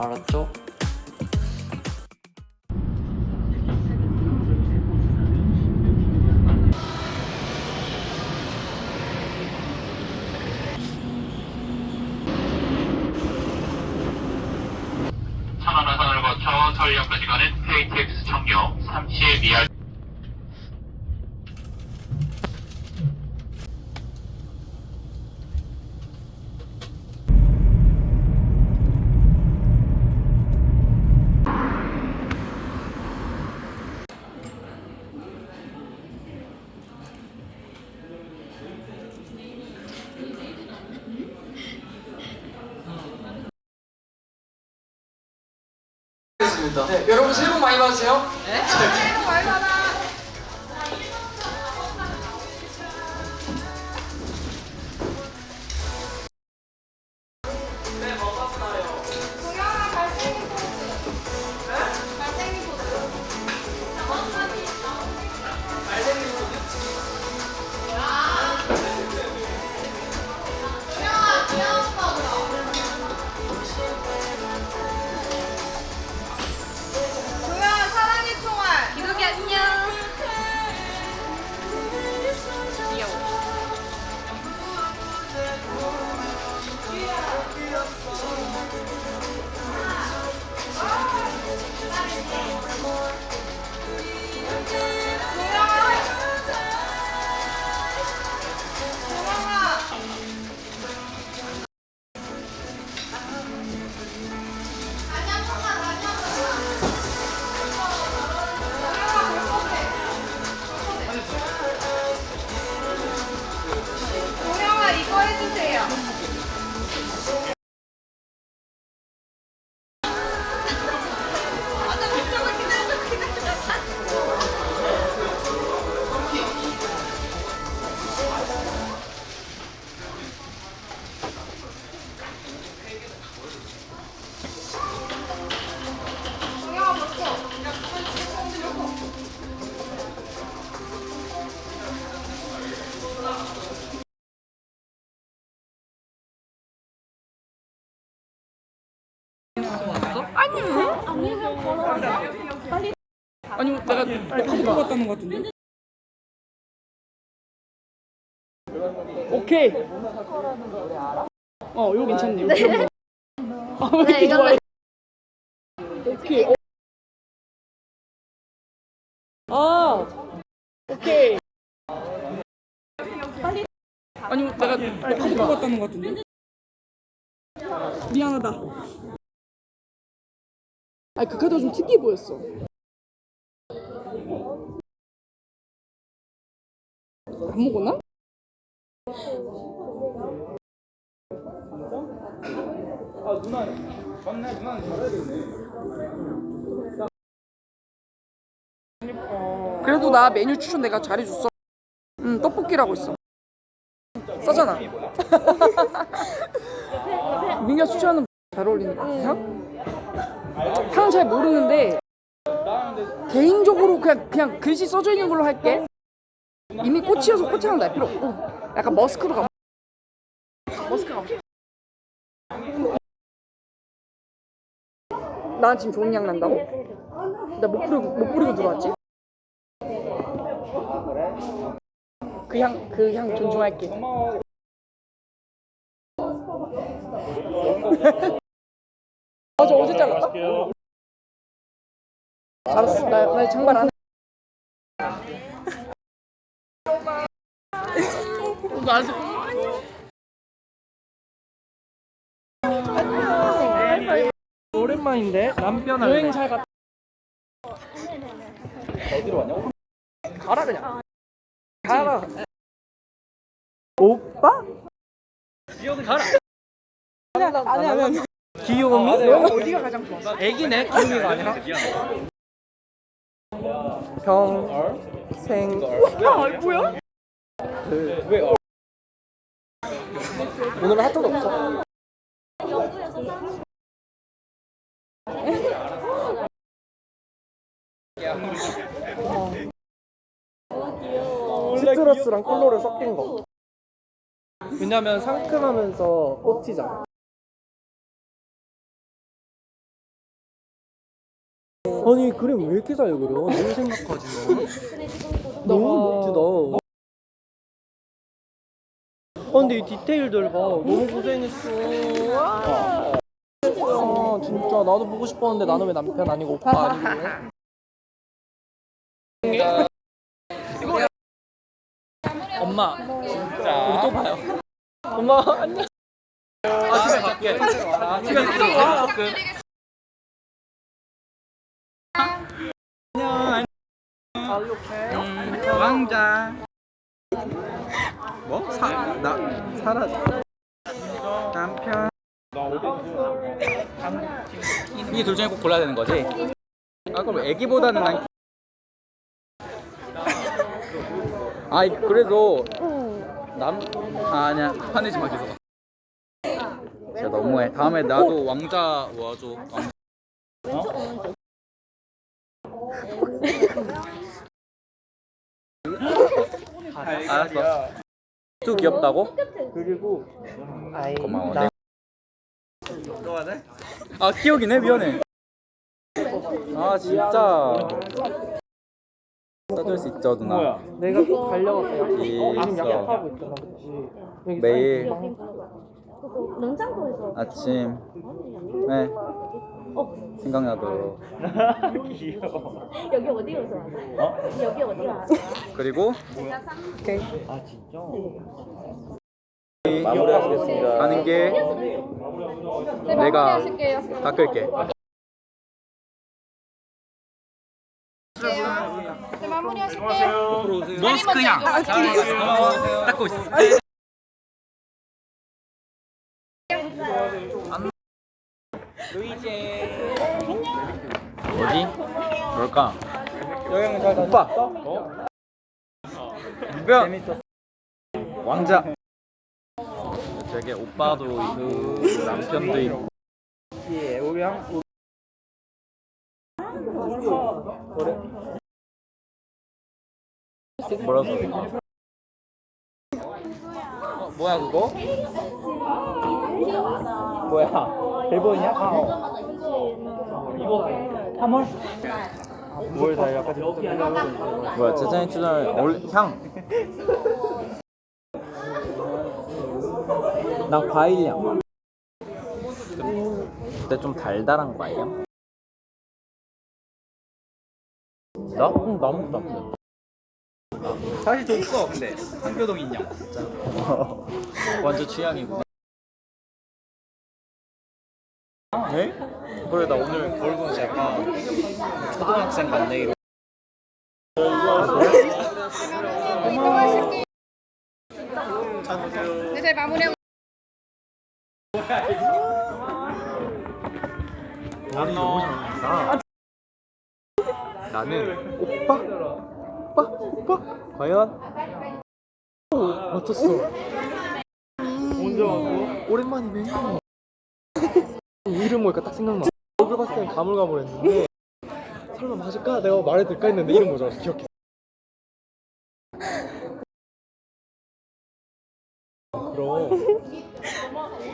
알았죠? 천안화산을 거쳐 서울역까지 가는 KTX 청룡 32할 알겠습 니다. 네, 여러분 새해 복 많이 받으세요. 조야 뽑았다는 것 같은데? 오케이. 어 이거 괜찮네 네. 아왜 이렇게 좋아해? 오케이. 어. 아 오케이. 아니 내가 빨리 뽑았다는 것 같은데? 미안하다. 아니 그 카드가 좀 특이해 보였어 안 먹었나? 그래도 나 메뉴 추천 내가 잘해줬어. 응, 떡볶이라고 있어. 싸잖아. 민규가 추천하는 잘 어울리는 거 같아. 향? 향은 잘 모르는데 개인적으로 그냥 그냥 글씨 써져 있는 걸로 할게. 이미 꽃이어서 꽃향 날 필요 없고 약간 머스크로 가. 머스크 가. 난 지금 좋은 향 난다고? 나 못 부리고 못 부리고 들어왔지? 그 향 그 향 존중할게. 맞아 어제 잘랐다. 잘했어. 나, 나 장발 안 아직 오랜만인데 남편 여행 잘 갔다. 어디로 왔냐? 가라 그냥. 가라. 오빠? 아니 아니 아니. 귀요미? 어디가 가장 좋아? 애기네 귀요미가 아니라 평생 아 뭐야? 오늘은 핫도그 없어 시트러스랑 콜로를 섞인 거 왜냐면 상큼하면서 꽃이잖아 아니 그림 왜 이렇게 잘 그려? 뭘 생각하지 너? 너무 멋지다. 아 근데 이 디테일들 봐 너무 고생했어. 아 진짜 나도 보고 싶었는데 나는 왜 남편 아니고 오빠 아니고? 엄마 진짜 우리 또 봐요. 엄마 안녕. 아 집에 갈게. 아, 집에 갈게. 왕자. 뭐? 사, 나, 살아. 남편. 이 둘 중에 꼭 골라야 되는 거지? 아, 그럼 애기보다는 난. 아, 그래도 남, 아, 아니야. 화내지 마, 계속. 진짜 너무해. 다음에 나도 왕자 와줘. 왕자. 어? 알았어. 또 귀엽다고? 그리고 아이 고마워. 나 아 키우기네 미안해. 아 진짜. 써줄 수 있죠 누나. 내가. 있어. 약속하고 있잖아, 그치? 여기 매일 사이트 농장고에서 아침 네 생각나도록 여기 어디로서 왔어요? 여기 어디 왔어요? 그리고 아 진짜? 마무리하시겠습니다. 가는 게 내가 닦을게. 네, 마무리하실게요. 머스크냥 닦고 있어. 뭐지? 뭘까? 오빠. 누구야? 왕자. 되게 오빠도 있고 남편도 있고. 예, 우리 한 뭐라 써? 어, 뭐야 그거? 뭐야? 대본이야? 아, 어. 이거 3월? 뭘 달려까지 뭐야 제자인 추절 올 향. 나 과일향. 근데 좀 달달한 거 아니야? 나? 응, 나무도 나쁘네. 사실 좀 있어 근데 한교동 인형 진짜 완전 취향이구나 네? 그래 나 오늘 거울 보면서 약간 초등학생 같네 이러 이동하실게요. 네, 네, 마무리하고. 나는 오빠? 오빠? 오빠? 과연? 오, 맞췄어. 언제 왔어? 오랜만이네. 이름 보니까 딱 생각나. 얼굴 봤을 땐 가물가물했는데 설마 맞을까? 내가 말해 될까 했는데 이름 보자 기억해. 그럼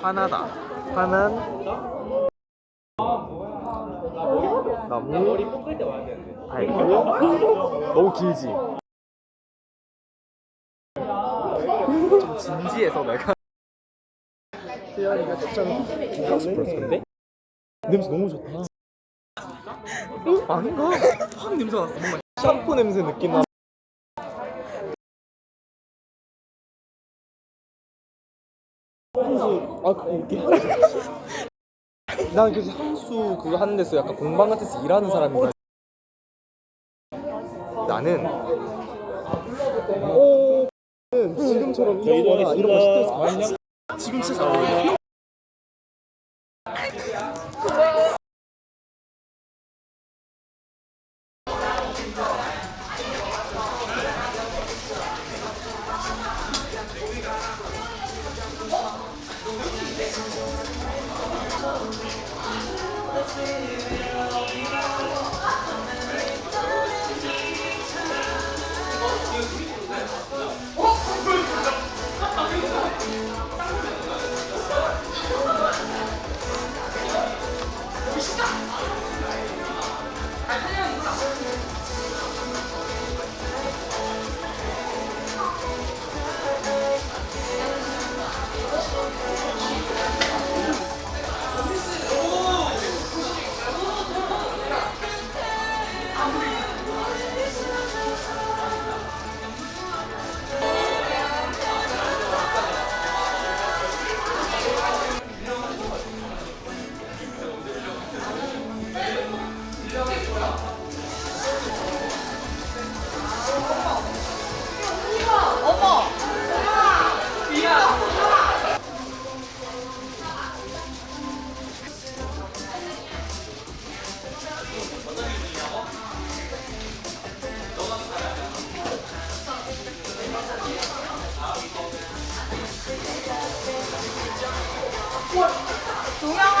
하나다 하난 나무 알고 너무 길지? 좀 진지해서 내가 세연이가 추천 향수 브러스인데? 냄새 너무 좋다 응? 아닌가? 확 냄새 났어 뭔가 샴푸 냄새 느낌 나 향수 아 그거 이게 난 그래서 향수 그거 하는 데서 약간 공방 같은 데서 일하는 사람인 줄 나는 오 지금처럼 이런 거나 이런 거 받냐? 지금 진짜 잘 어울려 我毒药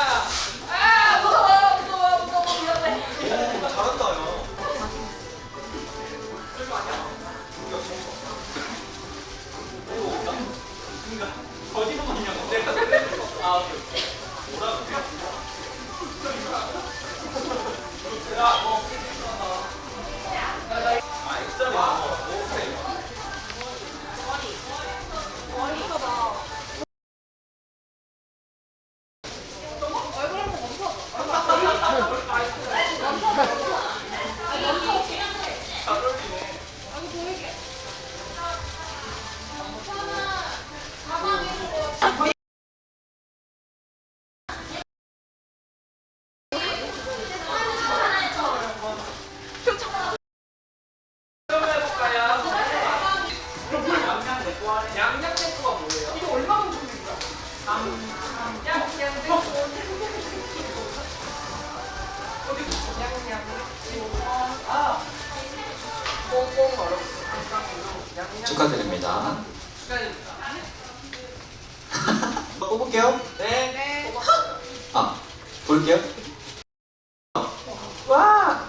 야! 축하드립니다. 뽑을게요. 네. 아, 볼게요. 와!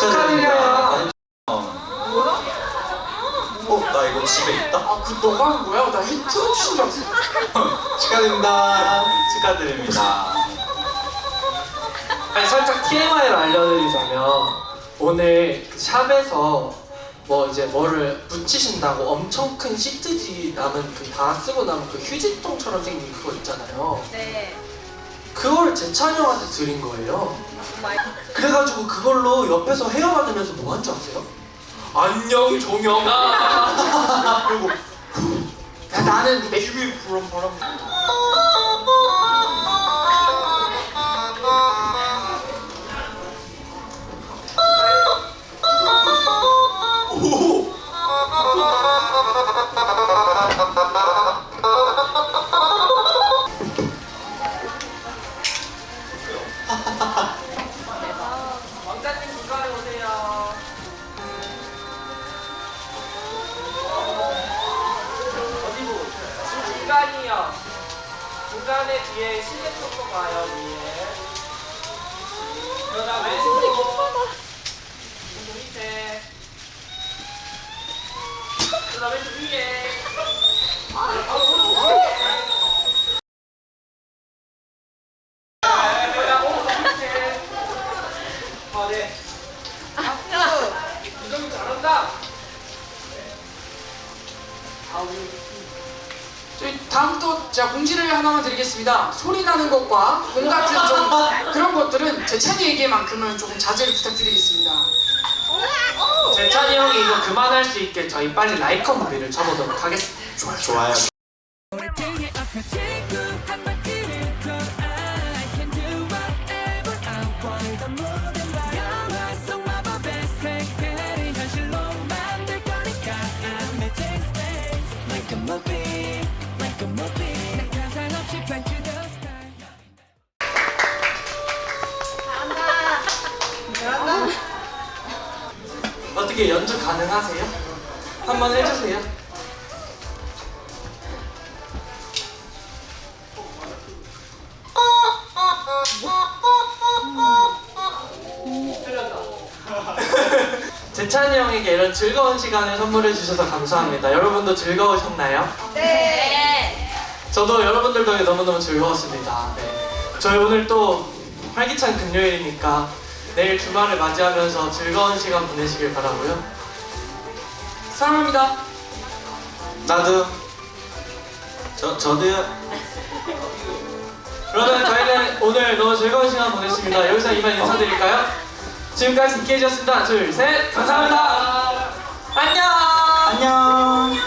축하드립니다. 어. 어, 나 이거 집에 있다? 아, 그 너가 한 거야? 나 히트 주신 줄 알았어. 축하드립니다. 축하드립니다. 아니 살짝 TMI를 알려드리자면 오늘 그 샵에서 뭐 이제 뭐를 붙이신다고 엄청 큰 시트지 남은 그 다 쓰고 남은 그 휴지통처럼 생긴 그거 있잖아요. 네. 그걸 재찬이 형한테 드린 거예요. 그래가지고 그걸로 옆에서 헤어 받으면서 뭐 한 줄 아세요? 안녕 종영아. 그리고 야, 나는 매일 바람. 왼쪽 위에. 공지를 하나만 드리겠습니다. 소리 나는 것과 공 같은 좀 그런 것들은 재찬이에게만큼은 조금 자제를 부탁드리겠습니다. 재찬이 형이 이거 그만할 수 있게 저희 빨리 라이커 무비를 쳐보도록 하겠습니다. 좋아요. 좋아요. 어떻게 연주 가능하세요? 한번 해주세요. 재찬이 형에게 이런 즐거운 시간을 선물해 주셔서 감사합니다. 여러분도 즐거우셨나요? 네. 저도 여러분들 덕에 너무너무 즐거웠습니다. 네. 저희 오늘 또 활기찬 금요일이니까 내일 주말을 맞이하면서 즐거운 시간 보내시길 바라고요. 사랑합니다. 나도. 저 저도요. 그러면 저희는 오늘 너무 즐거운 시간 보냈습니다. 여기서 이만 인사드릴까요? 지금까지 스케이지였습니다. 둘, 셋, 감사합니다. 안녕. 안녕.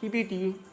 안녕. PBD.